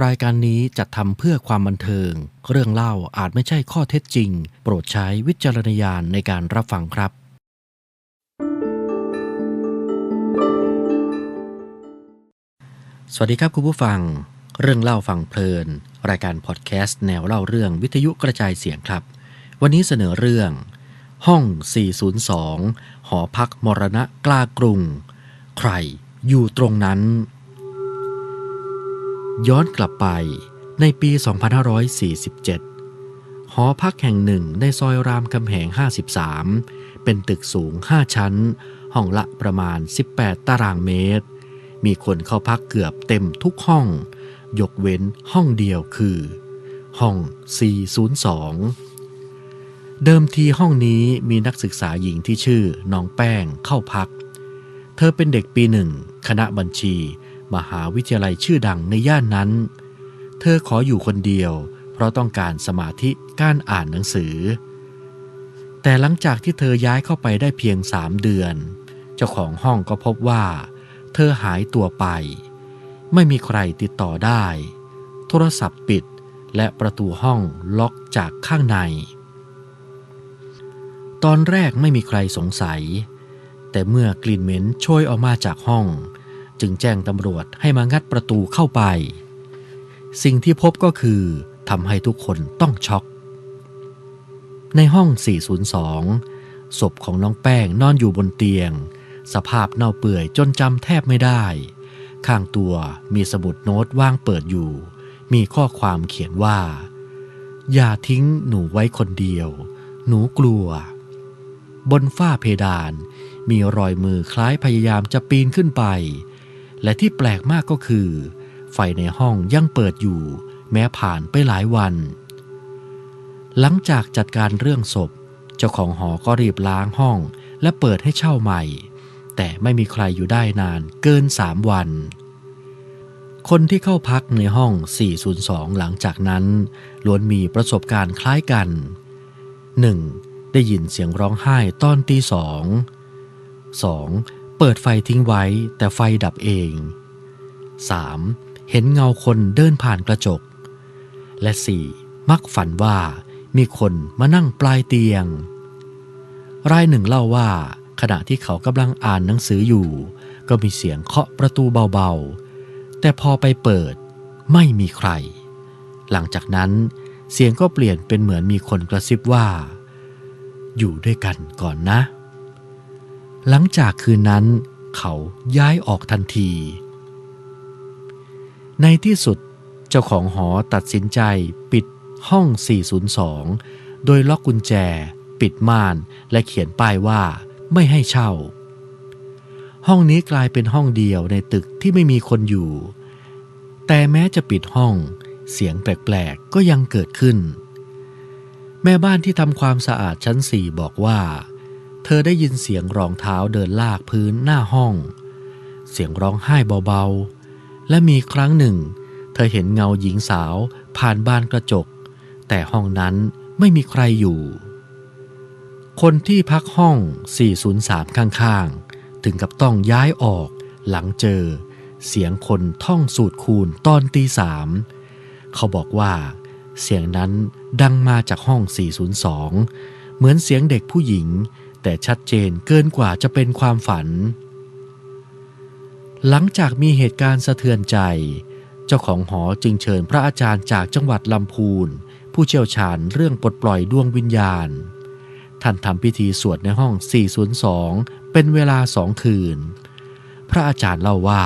รายการนี้จัดทำเพื่อความบันเทิง เรื่องเล่าอาจไม่ใช่ข้อเท็จจริง โปรดใช้วิจารณญาณในการรับฟังครับ สวัสดีครับคุณผู้ฟัง เรื่องเล่าฟังเพลิน รายการพอดแคสต์แนวเล่าเรื่องวิทยุกระจายเสียงครับ วันนี้เสนอเรื่อง ห้อง 402 หอพักมรณะกล้ากรุง ใครอยู่ตรงนั้น ย้อนกลับไปในปี 2547 หอพักแห่งหนึ่งในซอยรามคำแหง 53 เป็นตึกสูง 5 ชั้น ห้องละประมาณ 18 ตารางเมตร มีคนเข้าพักเกือบเต็มทุกห้อง ยกเว้นห้องเดียวคือ ห้อง 402เดิมทีห้องนี้มีนักศึกษาหญิงที่ชื่อน้องแป้งเข้าพัก เธอเป็นเด็กปีหนึ่ง คณะบัญชี มหาวิทยาลัยชื่อดังในย่านนั้น เธอขออยู่คนเดียว เพราะต้องการสมาธิการอ่านหนังสือ แต่หลังจากที่เธอย้ายเข้าไปได้เพียงสามเดือน เจ้าของห้องก็พบว่า เธอหายตัวไป ไม่มีใครติดต่อได้ โทรศัพท์ปิดและประตูห้องล็อกจากข้างใน ตอนแรกไม่มีใครสงสัย แต่เมื่อกลิ่นเหม็นโชยออกมาจากห้อง จึงแจ้งตำรวจให้มางัดประตูเข้าไป สิ่งที่พบก็คือทำให้ทุกคนต้องช็อก ในห้อง 402 ศพของน้องแป้งนอนอยู่บนเตียง สภาพเน่าเปื่อยจนจำแทบไม่ได้ ข้างตัวมีสมุดโน้ตว่างเปิดอยู่ มีข้อความเขียนว่า อย่าทิ้งหนูไว้คนเดียว หนูกลัว บนฝ้าเพดานมีรอยมือคล้ายพยายามจะปีนขึ้นไป และที่แปลกมากก็คือ ไฟในห้องยังเปิดอยู่ แม้ผ่านไปหลายวัน หลังจากจัดการเรื่องศพ เจ้าของหอก็รีบล้างห้องและเปิดให้เช่าใหม่ แต่ไม่มีใครอยู่ได้นานเกินสามวัน คนที่เข้าพักในห้อง 402 หลังจากนั้นล้วนมีประสบการณ์คล้ายกัน 1. ได้ยินเสียงร้องไห้ตอนตีสอง 2. เปิดไฟทิ้งไว้แต่ไฟดับเอง 3. เห็นเงาคนเดินผ่านกระจก และ 4. มักฝันว่ามีคนมานั่งปลายเตียง รายหนึ่งเล่าว่า ขณะที่เขากำลังอ่านหนังสืออยู่ ก็มีเสียงเคาะประตูเบาๆ แต่พอไปเปิดไม่มีใคร หลังจากนั้นเสียงก็เปลี่ยนเป็นเหมือนมีคนกระซิบว่า อยู่ด้วยกันก่อนนะ หลังจากคืนนั้นเขาย้ายออกทันที ในที่สุดเจ้าของหอตัดสินใจปิดห้อง 402 โดยล็อกกุญแจ ปิดม่านและเขียนป้ายว่าไม่ให้เช่า ห้องนี้กลายเป็นห้องเดียวในตึกที่ไม่มีคนอยู่ แต่แม้จะปิดห้อง เสียงแปลกๆก็ยังเกิดขึ้น แม่บ้านที่ทำความสะอาดชั้นสี่บอกว่า เธอได้ยินเสียงรองเท้าเดินลากพื้นหน้าห้อง เสียงร้องไห้เบาๆ และมีครั้งหนึ่ง เธอเห็นเงาหญิงสาวผ่านบานกระจก แต่ห้องนั้นไม่มีใครอยู่ คนที่พักห้อง 403 ข้างๆ ถึงกับต้องย้ายออกหลังเจอ เสียงคนท่องสูตรคูณตอนตีสามเขาบอกว่า เสียงนั้นดังมาจากห้อง 402 เหมือนเสียงเด็กผู้หญิง แต่ชัดเจนเกินกว่าจะเป็นความฝัน หลังจากมีเหตุการณ์สะเทือนใจ เจ้าของหอจึงเชิญพระอาจารย์จากจังหวัดลำพูน ผู้เชี่ยวชาญเรื่องปลดปล่อยดวงวิญญาณ ท่านทำพิธีสวดในห้อง 402 เป็นเวลาสองคืน พระอาจารย์เล่าว่า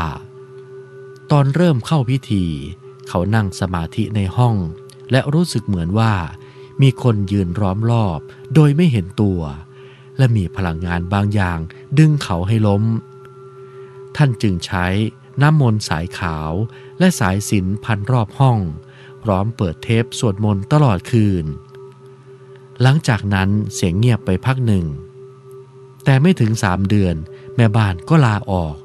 ตอนเริ่มเข้าพิธี เขานั่งสมาธิในห้อง และรู้สึกเหมือนว่ามีคนยืนล้อมรอบ โดยไม่เห็นตัว และมีพลังงานบางอย่าง ดึงเขาให้ล้ม ท่านจึงใช้น้ำมนต์สายขาวและสายสินพันรอบห้อง พร้อมเปิดเทปสวดมนต์ตลอดคืน หลังจากนั้นเสียงเงียบไปพักหนึ่ง แต่ไม่ถึงสามเดือน แม่บ้านก็ลาออก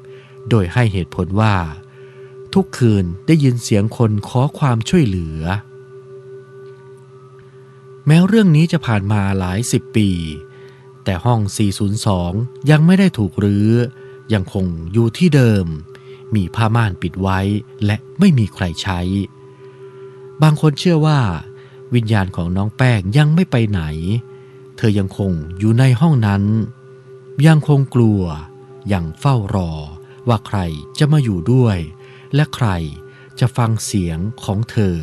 โดยให้เหตุผลว่า ทุกคืนได้ยินเสียงคนขอความช่วยเหลือ แม้เรื่องนี้จะผ่านมาหลายสิบปี แต่ห้อง 402 ยังไม่ได้ถูกรื้อ ยังคงอยู่ที่เดิม มีผ้าม่านปิดไว้และไม่มีใครใช้ บางคนเชื่อว่า วิญญาณของน้องแป้งยังไม่ไปไหน เธอยังคงอยู่ในห้องนั้น ยังคงกลัว ยังเฝ้ารอ ว่าใครจะมาอยู่ด้วย และใครจะฟังเสียงของเธอ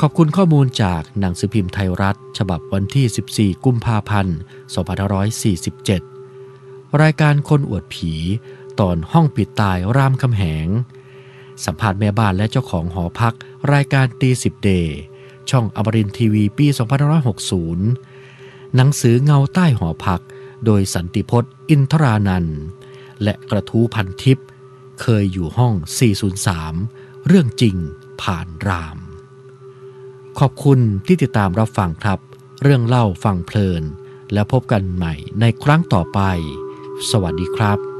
ขอบคุณข้อมูลจากหนังสือพิมพ์ไทยรัฐ ฉบับวันที่ 14 กุมภาพันธ์ 2547 รายการคนอวดผี ตอนห้องปิดตายรามคำแหง สัมภาษณ์แม่บ้านและเจ้าของหอพัก รายการตีสิบเดย์ช่องอมรินทีวีปี 2560 หนังสือเงาใต้หอพัก โดยสันติพจน์ อินทรานันท์และกระทู้พันทิพย์เคยอยู่ห้อง 403 เรื่องจริงผ่านราม ขอบคุณที่ติดตามรับฟังครับ เรื่องเล่าฟังเพลิน แล้วพบกันใหม่ในครั้งต่อไป สวัสดีครับ